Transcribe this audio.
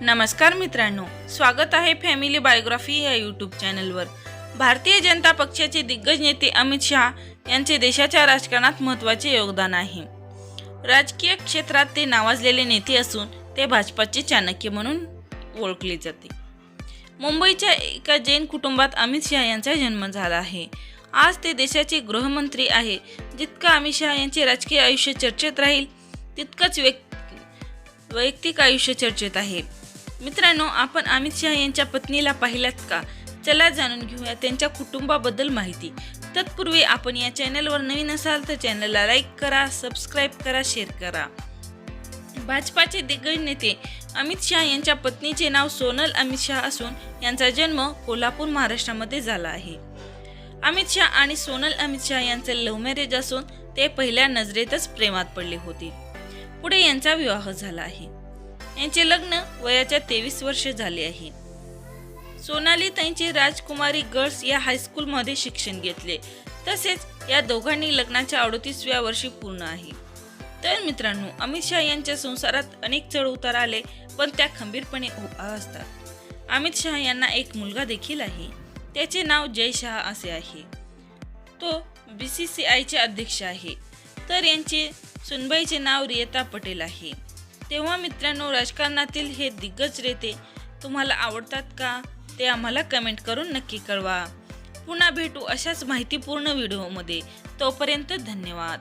नमस्कार मित्रांनो स्वागत आहे फॅमिली बायोग्राफी या यूट्यूब चॅनलवर. भारतीय जनता पक्षाचे दिग्गज नेते अमित शहा यांचे देशाच्या राजकारणात महत्त्वाचे योगदान आहे. राजकीय क्षेत्रात ते नावाजलेले नेते असून ते भाजपाचे चाणक्य म्हणून ओळखले जाते. मुंबईच्या एका जैन कुटुंबात अमित शहा यांचा जन्म झाला आहे. आज ते देशाचे गृहमंत्री आहे. जितकं अमित शहा यांचे राजकीय आयुष्य चर्चेत राहील तितकंच व्यक् वैयक्तिक आयुष्य चर्चेत आहे. मित्रांनो आपण अमित शहा यांच्या पत्नीला पाहिल्यात का? चला जाणून घेऊया त्यांच्या कुटुंबाबद्दल माहिती. तत्पूर्वी आपण या चॅनलवर नवीन असाल तर चॅनलला लाईक करा सबस्क्राईब करा शेअर करा. भाजपाचे दिग्गज नेते अमित शहा यांच्या पत्नीचे नाव सोनल अमित शहा असून यांचा जन्म कोल्हापूर महाराष्ट्रामध्ये झाला आहे. अमित शहा आणि सोनल अमित शहा यांचे लव्ह मॅरेज असून ते पहिल्या नजरेतच प्रेमात पडले होते. पुढे यांचा विवाह झाला आहे. यांचे लग्न वयाच्या तेवीस वर्ष झाले आहे. सोनाली त्यांचे राजकुमारी गर्ल्स या हायस्कूलमध्ये शिक्षण घेतले. तसेच या दोघांनी लग्नाच्या अडोतीसव्या वर्षी पूर्ण आहे. तर मित्रांनो अमित शहा यांच्या संसारात अनेक चढ उतार आले पण त्या खंबीरपणे उभा असतात. अमित शहा यांना एक मुलगा देखील आहे. त्याचे नाव जय शहा असे आहे. तो बी सी सी आयचे अध्यक्ष आहे. तर यांचे सुनबाईचे नाव रियता पटेल आहे. तेव्हा मित्रांनो राजकारणातील हे दिग्गज नेते तुम्हाला आवडतात का? ते आम्हाला कमेंट करून नक्की कळवा. पुन्हा भेटू अशाच माहितीपूर्ण व्हिडिओमध्ये. तोपर्यंत धन्यवाद.